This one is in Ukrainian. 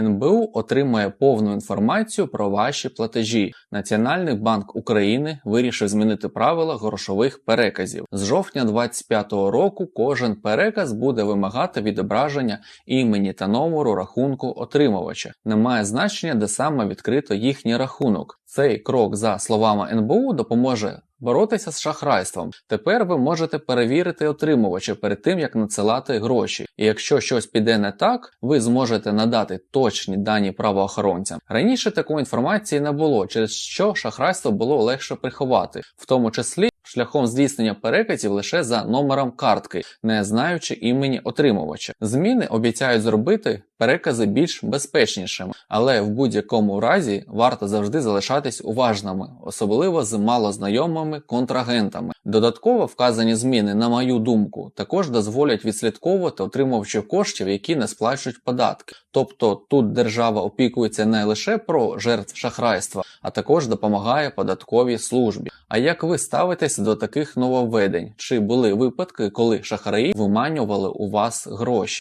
НБУ отримує повну інформацію про ваші платежі. Національний банк України вирішив змінити правила грошових переказів. З жовтня 2025 року кожен переказ буде вимагати відображення імені та номеру рахунку отримувача. Немає значення, де саме відкрито їхній рахунок. Цей крок, за словами НБУ, допоможе боротися з шахрайством. Тепер ви можете перевірити отримувача перед тим, як надсилати гроші. І якщо щось піде не так, ви зможете надати точні дані правоохоронцям. Раніше такої інформації не було, через що шахрайство було легше приховати, в тому числі. Шляхом здійснення переказів лише за номером картки, не знаючи імені отримувача. Зміни обіцяють зробити перекази більш безпечнішими, але в будь-якому разі варто завжди залишатись уважними, особливо з малознайомими контрагентами. Додатково вказані зміни, на мою думку, також дозволять відслідковувати отримувачів коштів, які не сплачують податки. Тобто тут держава опікується не лише про жертв шахрайства, а також допомагає податковій службі. А як ви ставитесь до таких нововведень? Чи були випадки, коли шахраї виманювали у вас гроші?